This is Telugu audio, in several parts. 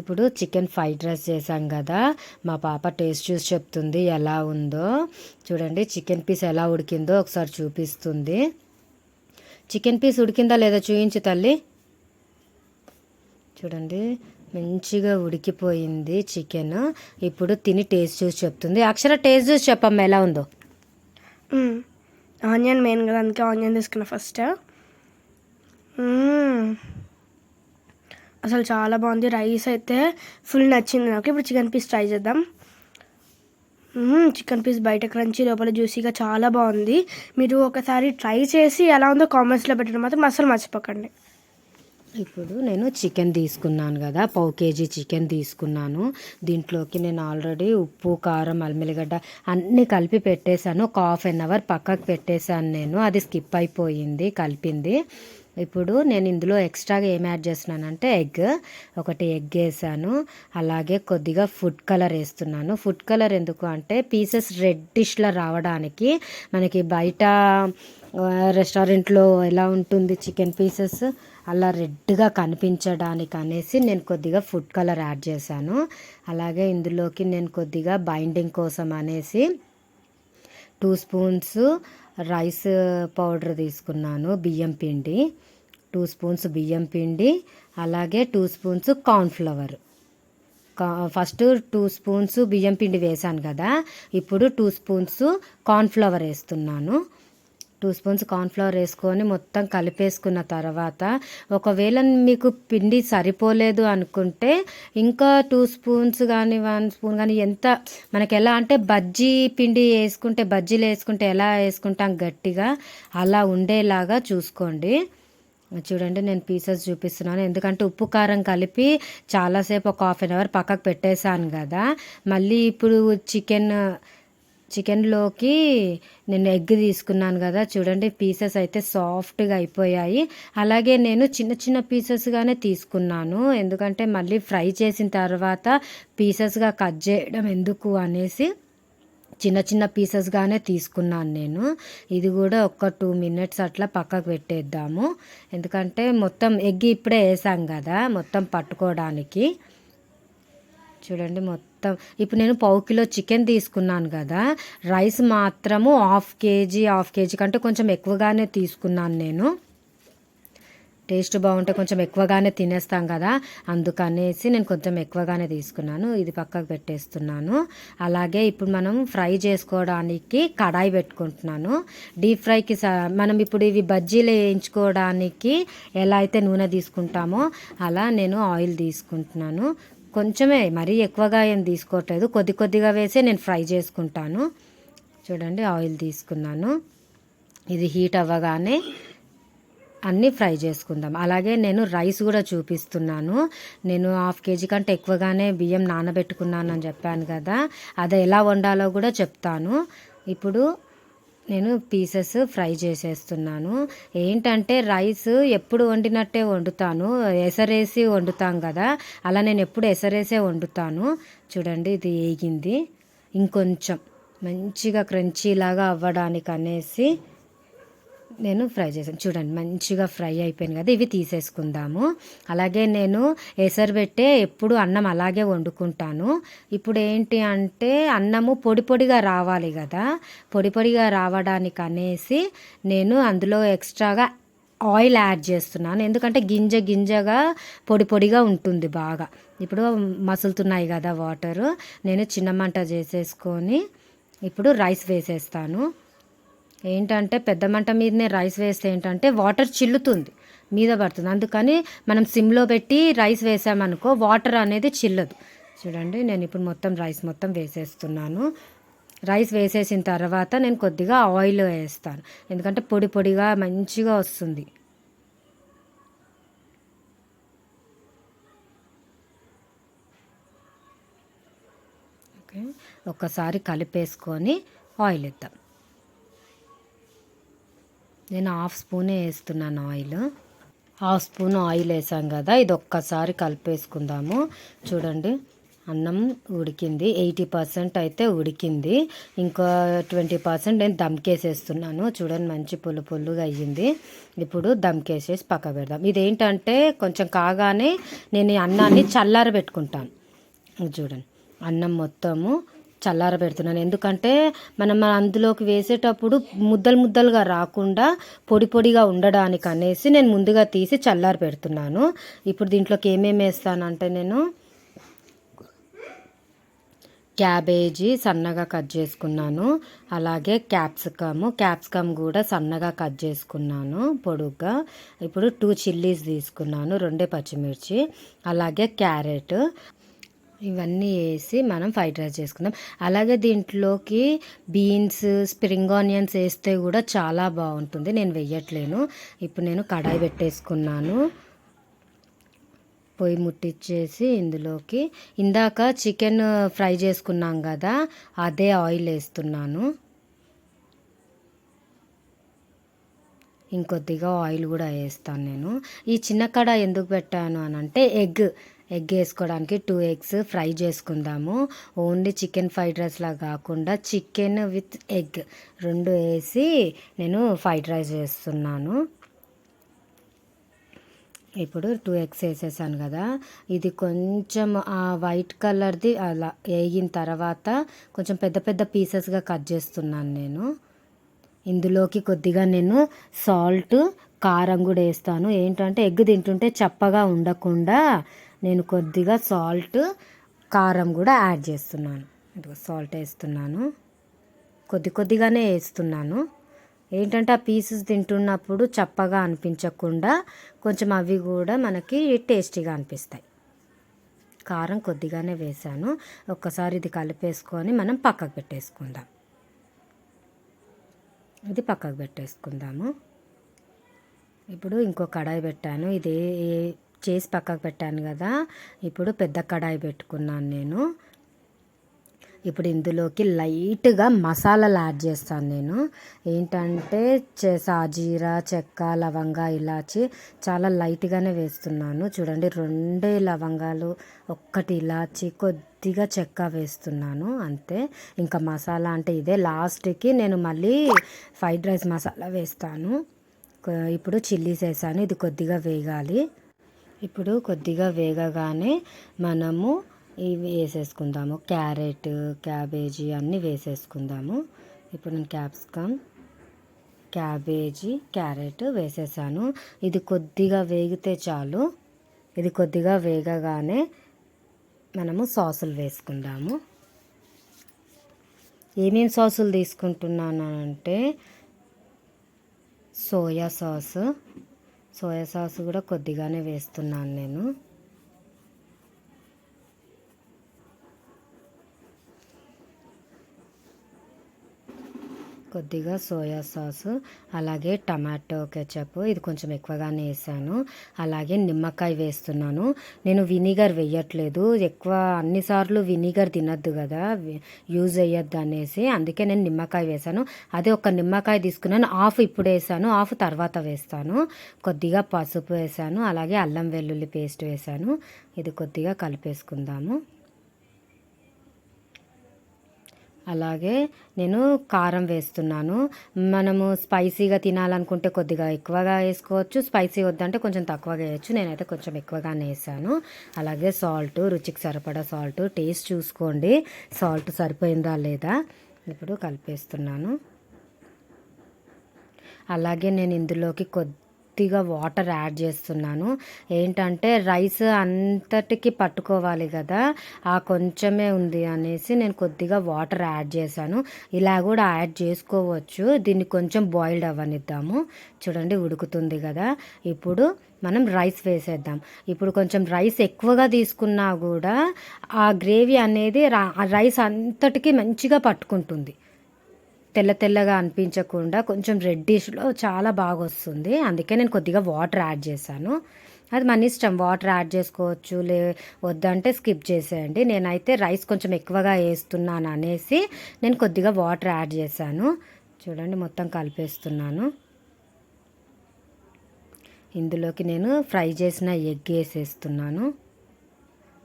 ఇప్పుడు చికెన్ ఫ్రైడ్ రైస్ చేసాం కదా. మా పాప టేస్ట్ చూసి చెప్తుంది ఎలా ఉందో. చూడండి చికెన్ పీస్ ఎలా ఉడికిందో ఒకసారి చూపిస్తుంది. చికెన్ పీస్ ఉడికిందా లేదా చూపించు తల్లి. చూడండి మంచిగా ఉడికిపోయింది చికెన్. ఇప్పుడు తిని టేస్ట్ చూసి చెప్తుంది. అక్షర టేస్ట్ చూసి చెప్పమ్మా ఎలా ఉందో. ఆనియన్ మెయిన్ కదా అందుకే ఆనియన్ తీసుకున్నా ఫస్ట్. అసలు చాలా బాగుంది. రైస్ అయితే ఫుల్ నచ్చింది నాకు. ఇప్పుడు చికెన్ పీస్ ట్రై చేద్దాం. చికెన్ పీస్ బయట క్రంచీ లోపల జ్యూసీగా చాలా బాగుంది. మీరు ఒకసారి ట్రై చేసి ఎలా ఉందో కామెంట్స్లో పెట్టడం మాత్రం అసలు మర్చిపోకండి. ఇప్పుడు నేను చికెన్ తీసుకున్నాను కదా. పావు కేజీ చికెన్ తీసుకున్నాను. దీంట్లోకి నేను ఆల్రెడీ ఉప్పు కారం అల్మిలిగడ్డ అన్నీ కలిపి పెట్టేశాను. ఒక హాఫ్ అన్ అవర్ పక్కకు పెట్టేశాను నేను. అది స్కిప్ అయిపోయింది కలిపింది. ఇప్పుడు నేను ఇందులో ఎక్స్ట్రాగా ఏం యాడ్ చేస్తున్నానంటే ఎగ్. ఒకటి ఎగ్ వేసాను. అలాగే కొద్దిగా ఫుడ్ కలర్ వేస్తున్నాను. ఫుడ్ కలర్ ఎందుకు అంటే పీసెస్ రెడ్డిష్లా రావడానికి మనకి బయట రెస్టారెంట్లో ఎలా ఉంటుంది చికెన్ పీసెస్ అలా రెడ్గా కనిపించడానికి అనేసి నేను కొద్దిగా ఫుడ్ కలర్ యాడ్ చేశాను. అలాగే ఇందులోకి నేను కొద్దిగా బైండింగ్ కోసం అనేసి టూ స్పూన్స్ రైస్ పౌడర్ తీసుకున్నాను బియ్యం పిండి. టూ స్పూన్స్ బియ్యం పిండి అలాగే two spoons cornflour first two spoons బియ్యం పిండి వేసాను కదా ఇప్పుడు టూ స్పూన్స్ కార్న్ఫ్లవర్ వేస్తున్నాను. టూ స్పూన్స్ కార్న్ఫ్లవర్ వేసుకొని మొత్తం కలిపేసుకున్న తర్వాత ఒకవేళ మీకు పిండి సరిపోలేదు అనుకుంటే ఇంకా టూ స్పూన్స్ కానీ వన్ స్పూన్ కానీ ఎంత మనకి ఎలా అంటే బజ్జీ పిండి వేసుకుంటే బజ్జీలు వేసుకుంటే ఎలా వేసుకుంటాం గట్టిగా అలా ఉండేలాగా చూసుకోండి. చూడండి నేను పీసెస్ చూపిస్తున్నాను. ఎందుకంటే ఉప్పు కారం కలిపి చాలాసేపు ఒక హాఫ్ అన్ అవర్ పక్కకు పెట్టేశాను కదా. మళ్ళీ ఇప్పుడు చికెన్ చికెన్లోకి నేను ఎగ్ తీసుకున్నాను కదా. చూడండి పీసెస్ అయితే సాఫ్ట్గా అయిపోయాయి. అలాగే నేను చిన్న చిన్న పీసెస్గానే తీసుకున్నాను. ఎందుకంటే మళ్ళీ ఫ్రై చేసిన తర్వాత పీసెస్గా కట్ చేయడం ఎందుకు అనేసి చిన్న చిన్న పీసెస్గానే తీసుకున్నాను నేను. ఇది కూడా ఒక టూ మినిట్స్ అట్లా పక్కకు పెట్టేద్దాము. ఎందుకంటే మొత్తం ఎగ్ ఇప్పుడే వేసాం కదా మొత్తం పట్టుకోవడానికి. చూడండి మొత్తం. ఇప్పుడు నేను పావు కిలో చికెన్ తీసుకున్నాను కదా. రైస్ మాత్రము హాఫ్ కేజీ హాఫ్ కేజీ కంటే కొంచెం ఎక్కువగానే తీసుకున్నాను నేను. టేస్ట్ బాగుంటే కొంచెం ఎక్కువగానే తినేస్తాం కదా. అందుకనేసి నేను కొంచెం ఎక్కువగానే తీసుకున్నాను. ఇది పక్కకు పెట్టేస్తున్నాను. అలాగే ఇప్పుడు మనం ఫ్రై చేసుకోవడానికి కడాయి పెట్టుకుంటున్నాను. డీప్ ఫ్రైకి మనం ఇప్పుడు ఇవి బజ్జీలు వేయించుకోవడానికి ఎలా అయితే నూనె తీసుకుంటామో అలా నేను ఆయిల్ తీసుకుంటున్నాను. కొంచెమే మరీ ఎక్కువగా ఏం తీసుకోవట్లేదు. కొద్ది కొద్దిగా వేసి నేను ఫ్రై చేసుకుంటాను. చూడండి ఆయిల్ తీసుకున్నాను. ఇది హీట్ అవ్వగానే అన్నీ ఫ్రై చేసుకుందాం. అలాగే నేను రైస్ కూడా చూపిస్తున్నాను. నేను హాఫ్ కేజీ కంటే ఎక్కువగానే బియ్యం నానబెట్టుకున్నాను అని చెప్పాను కదా. అది ఎలా వండాలో కూడా చెప్తాను. ఇప్పుడు నేను పీసెస్ ఫ్రై చేసేస్తున్నాను. ఏంటంటే రైస్ ఎప్పుడు వండినట్టే వండుతాను. ఎసరేసి వండుతాం కదా. అలా నేను ఎప్పుడు ఎసరేసే వండుతాను. చూడండి ఇది వేగింది. ఇంకొంచెం మంచిగా క్రంచీలాగా అవ్వడానికి అనేసి నేను ఫ్రై చేశాను. చూడండి మంచిగా ఫ్రై అయిపోయింది కదా ఇవి తీసేసుకుందాము. అలాగే నేను ఎసరు పెట్టే ఎప్పుడు అన్నం అలాగే వండుకుంటాను. ఇప్పుడు ఏంటి అంటే అన్నము పొడి పొడిగా రావాలి కదా పొడి పొడిగా రావడానికి అనేసి నేను అందులో ఎక్స్ట్రాగా ఆయిల్ యాడ్ చేస్తున్నాను. ఎందుకంటే గింజ గింజగా పొడి పొడిగా ఉంటుంది బాగా. ఇప్పుడు మసులుతున్నాయి కదా వాటర్. నేను చిన్న మంట చేసేసుకొని ఇప్పుడు రైస్ వేసేస్తాను. ఏంటంటే పెద్ద మంట మీదనే రైస్ వేస్తే ఏంటంటే వాటర్ చిల్లుతుంది మీద పడుతుంది. అందుకని మనం సిమ్లో పెట్టి రైస్ వేసామనుకో వాటర్ అనేది చిల్లదు. చూడండి నేను ఇప్పుడు మొత్తం రైస్ మొత్తం వేసేస్తున్నాను. రైస్ వేసేసిన తర్వాత నేను కొద్దిగా ఆయిల్ వేస్తాను. ఎందుకంటే పొడి పొడిగా మంచిగా వస్తుంది. ఓకే ఒక్కసారి కలిపేసుకొని ఆయిల్ ఇద్దాం నేను హాఫ్ స్పూనే వేస్తున్నాను ఆయిల్. హాఫ్ స్పూన్ ఆయిల్ వేసాం కదా ఇది ఒక్కసారి కలిపేసుకుందాము. చూడండి అన్నం ఉడికింది. ఎయిటీ పర్సెంట్ అయితే ఉడికింది. ఇంకా ట్వంటీ పర్సెంట్ నేను దమ్కేసేస్తున్నాను. చూడండి మంచి పులు పుల్లుగా అయ్యింది. ఇప్పుడు దమ్కేసేసి పక్క పెడదాం. ఇదేంటంటే కొంచెం కాగానే నేను ఈ అన్నాన్ని చల్లార పెట్టుకుంటాను చూడండి అన్నం మొత్తము చల్లార పెడుతున్నాను ఎందుకంటే మనం అందులోకి వేసేటప్పుడు ముద్దలు ముద్దలుగా రాకుండా పొడి పొడిగా ఉండడానికి అనేసి నేను ముందుగా తీసి చల్లార పెడుతున్నాను ఇప్పుడు దీంట్లోకి ఏమేమి వేస్తానంటే నేను క్యాబేజీ సన్నగా కట్ చేసుకున్నాను. అలాగే క్యాప్సికమ్ క్యాప్సికమ్ కూడా సన్నగా కట్ చేసుకున్నాను పొడుగ్గా. ఇప్పుడు టూ చిల్లీస్ తీసుకున్నాను రెండే పచ్చిమిర్చి అలాగే క్యారెట్. ఇవన్నీ వేసి మనం ఫ్రైడ్ రైస్ చేసుకుందాం. అలాగే దీంట్లోకి బీన్స్ స్ప్రింగ్ ఆనియన్స్ వేస్తే కూడా చాలా బాగుంటుంది. నేను వెయ్యట్లేను ఇప్పుడు నేను కడాయి పెట్టేసుకున్నాను. పొయ్యి ముట్టించేసి ఇందులోకి ఇందాక చికెన్ ఫ్రై చేసుకున్నాం కదా అదే ఆయిల్ వేస్తున్నాను. ఇంకొద్దిగా ఆయిల్ కూడా వేస్తాను నేను. ఈ చిన్న కడాయి ఎందుకు పెట్టాను అని అంటే ఎగ్. ఎగ్ వేసుకోవడానికి టూ ఎగ్స్ ఫ్రై చేసుకుందాము. ఓన్లీ చికెన్ ఫ్రైడ్ రైస్లా కాకుండా చికెన్ విత్ ఎగ్ రెండు వేసి నేను ఫ్రైడ్ రైస్ చేస్తున్నాను. ఇప్పుడు టూ ఎగ్స్ వేసేసాను కదా. ఇది కొంచెం ఆ వైట్ కలర్ది అలా వేగిన తర్వాత కొంచెం పెద్ద పెద్ద పీసెస్గా కట్ చేస్తున్నాను నేను. ఇందులోకి కొద్దిగా నేను సాల్ట్ కారం కూడా వేస్తాను. ఏంటంటే ఎగ్ తింటుంటే చప్పగా ఉండకుండా నేను కొద్దిగా సాల్ట్ కారం కూడా యాడ్ చేస్తున్నాను. ఇదిగో సాల్ట్ వేస్తున్నాను. కొద్ది కొద్దిగానే వేస్తున్నాను. ఏంటంటే ఆ పీసెస్ తింటున్నప్పుడు చప్పగా అనిపించకుండా కొంచెం అవి కూడా మనకి టేస్టీగా అనిపిస్తాయి. కారం కొద్దిగానే వేసాను ఒక్కసారి ఇది కలిపేసుకొని మనం పక్కకు పెట్టేసుకుందాం. ఇది పక్కకు పెట్టేసుకుందాము. ఇప్పుడు ఇంకో కడాయి పెట్టాను. ఇది చేసి పక్కకు పెట్టాను కదా. ఇప్పుడు పెద్ద కడాయి పెట్టుకున్నాను నేను. ఇప్పుడు ఇందులోకి లైట్గా మసాలాలు యాడ్ చేస్తాను నేను. ఏంటంటే చె- సాజీరా చెక్క లవంగ ఇలాచి చాలా లైట్గానే వేస్తున్నాను. చూడండి రెండే లవంగాలు ఒక్కటి ఇలాచి కొద్దిగా చెక్క వేస్తున్నాను అంతే. ఇంకా మసాలా అంటే ఇదే. లాస్ట్కి నేను మళ్ళీ ఫ్రైడ్ రైస్ మసాలా వేస్తాను. ఇప్పుడు చిల్లీస్ వేసాను. ఇది కొద్దిగా వేగాలి. ఇప్పుడు కొద్దిగా వేగగానే మనము ఇవి వేసేసుకుందాము. క్యారెట్ క్యాబేజీ అన్నీ వేసేసుకుందాము. ఇప్పుడు నేను క్యాప్సికమ్ క్యాబేజీ క్యారెట్ వేసేసాను. ఇది కొద్దిగా వేగితే చాలు. ఇది కొద్దిగా వేగగానే మనము సాసులు వేసుకుందాము. ఏమేమి సాసులు తీసుకుంటున్నాను అంటే సోయా సాస్ సోయా సాస్ కూడా కొద్దిగానే వేస్తున్నాను నేను. కొద్దిగా సోయా సాస్ అలాగే టమాటో కెచప్. ఇది కొంచెం ఎక్కువగానే వేసాను. అలాగే నిమ్మకాయ వేస్తున్నాను. నేను వినిగర్ వేయట్లేదు. ఎక్కువ అన్నిసార్లు వినిగర్ తినద్దు కదా. యూజ్ అయ్యద్దు అనేసి అందుకే నేను నిమ్మకాయ వేసాను. అదే ఒక నిమ్మకాయ తీసుకున్నాను. ఆఫ్ ఇప్పుడు వేసాను. ఆఫ్ తర్వాత వేస్తాను. కొద్దిగా పసుపు వేసాను. అలాగే అల్లం వెల్లుల్లి పేస్ట్ వేసాను. ఇది కొద్దిగా కలిపేసుకుందాము. అలాగే నేను కారం వేస్తున్నాను. మనము స్పైసీగా తినాలనుకుంటే కొద్దిగా ఎక్కువగా వేసుకోవచ్చు. స్పైసీ వద్దంటే కొంచెం తక్కువగా వేయచ్చు. నేనైతే కొంచెం ఎక్కువగానే వేసాను. అలాగే సాల్ట్ రుచికి సరిపడా సాల్ట్ టేస్ట్ చూసుకోండి. సాల్ట్ సరిపోయిందా లేదా? ఇప్పుడు కలిపేస్తున్నాను. అలాగే నేను ఇందులోకి కొద్ది కొద్దిగా వాటర్ యాడ్ చేస్తున్నాను. ఏంటంటే రైస్ అంతటికి పట్టుకోవాలి కదా ఆ కొంచెమే ఉంది అనేసి నేను కొద్దిగా వాటర్ యాడ్ చేశాను. ఇలా కూడా యాడ్ చేసుకోవచ్చు. దీన్ని కొంచెం బాయిల్డ్ అవ్వనిద్దాము. చూడండి ఉడుకుతుంది కదా. ఇప్పుడు మనం రైస్ వేసేద్దాం. ఇప్పుడు కొంచెం రైస్ ఎక్కువగా తీసుకున్నా కూడా ఆ గ్రేవీ అనేది రైస్ అంతటికి మంచిగా పట్టుకుంటుంది. తెల్ల తెల్లగా అనిపించకుండా కొంచెం రెడ్డిష్లో చాలా బాగా వస్తుంది అందుకే నేను కొద్దిగా వాటర్ యాడ్ చేశాను. అది మన ఇష్టం. వాటర్ యాడ్ చేసుకోవచ్చు లే వద్దంటే స్కిప్ చేసేయండి. నేనైతే రైస్ కొంచెం ఎక్కువగా వేస్తున్నాను అనేసి నేను కొద్దిగా వాటర్ యాడ్ చేశాను. చూడండి మొత్తం కలిపేస్తున్నాను. ఇందులోకి నేను ఫ్రై చేసిన ఎగ్ వేసేస్తున్నాను.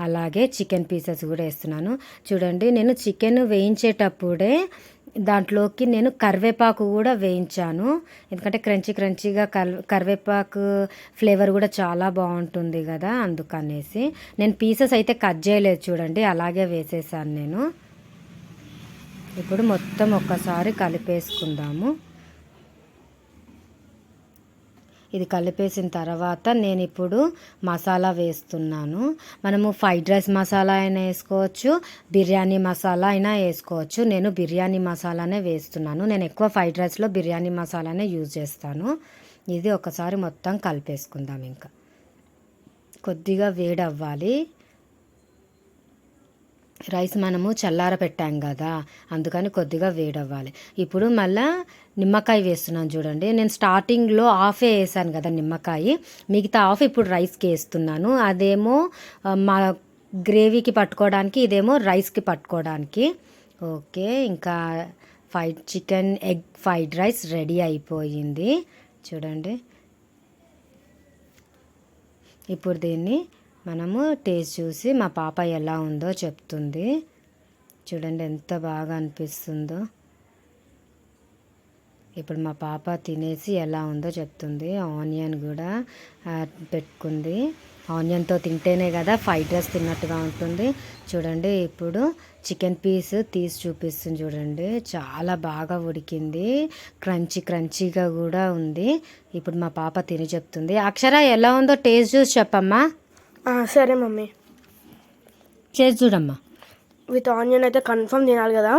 అలాగే చికెన్ పీసెస్ కూడా వేస్తున్నాను. చూడండి నేను చికెన్ వేయించేటప్పుడే దాంట్లోకి నేను కరివేపాకు కూడా వేయించాను. ఎందుకంటే క్రంచీ క్రంచీగా కర్ కరివేపాకు ఫ్లేవర్ కూడా చాలా బాగుంటుంది కదా అందుకనేసి. నేను పీసెస్ అయితే కట్ చేయలేదు చూడండి అలాగే వేసేసాను నేను. ఇప్పుడు మొత్తం ఒక్కసారి కలిపేసుకుందాము. ఇది కలిపేసిన తర్వాత నేను ఇప్పుడు మసాలా వేస్తున్నాను. మనము ఫ్రైడ్ రైస్ మసాలా అయినా వేసుకోవచ్చు బిర్యానీ మసాలా అయినా వేసుకోవచ్చు. నేను బిర్యానీ మసాలానే వేస్తున్నాను. నేను ఎక్కువ ఫ్రైడ్ రైస్లో బిర్యానీ మసాలానే యూజ్ చేస్తాను. ఇది ఒకసారి మొత్తం కలిపేసుకుందాం ఇంకా. కొద్దిగా వేడవ్వాలి. రైస్ మనము చల్లార పెట్టాం కదా అందుకని కొద్దిగా వేడవ్వాలి. ఇప్పుడు మళ్ళా నిమ్మకాయ వేస్తున్నాను చూడండి. నేను స్టార్టింగ్లో హాఫే వేసాను కదా నిమ్మకాయ. మిగతా హాఫ్ ఇప్పుడు రైస్కి వేస్తున్నాను. అదేమో మా గ్రేవీకి పట్టుకోవడానికి ఇదేమో రైస్కి పట్టుకోవడానికి. ఓకే ఇంకా fried chicken egg fried rice ready అయిపోయింది. చూడండి. ఇప్పుడు దీన్ని మనము టేస్ట్ చూసి మా పాప ఎలా ఉందో చెప్తుంది. చూడండి ఎంత బాగా అనిపిస్తుందో. ఇప్పుడు మా పాప తినేసి ఎలా ఉందో చెప్తుంది. ఆనియన్ కూడా పెట్టుకుంది. ఆనియన్తో తింటేనే కదా ఫ్రైడ్ రైస్ తిన్నట్టుగా ఉంటుంది. చూడండి ఇప్పుడు చికెన్ పీస్ తీసి చూపిస్తుంది చూడండి. చాలా బాగా ఉడికింది. క్రంచీ క్రంచీగా కూడా ఉంది. ఇప్పుడు మా పాప తిని చెప్తుంది. అక్షర ఎలా ఉందో టేస్ట్ చూసి చెప్పమ్మా. సరే మమ్మీ. చేసి చూడమ్మా. విత్ ఆనియన్ అయితే కన్ఫర్మ్ తినాలి కదా.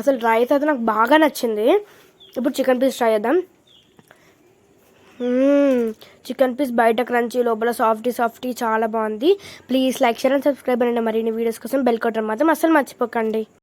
అసలు రైస్ అయితే నాకు బాగా నచ్చింది. ఇప్పుడు చికెన్ పీస్ ట్రై చేద్దాం. చికెన్ పీస్ బయట క్రంచీ లోపల సాఫ్టీ సాఫ్టీ చాలా బాగుంది. Please like share and subscribe అండి మరిన్ని వీడియోస్ కోసం బెల్ కొట్టడం మాత్రం అసలు మర్చిపోకండి.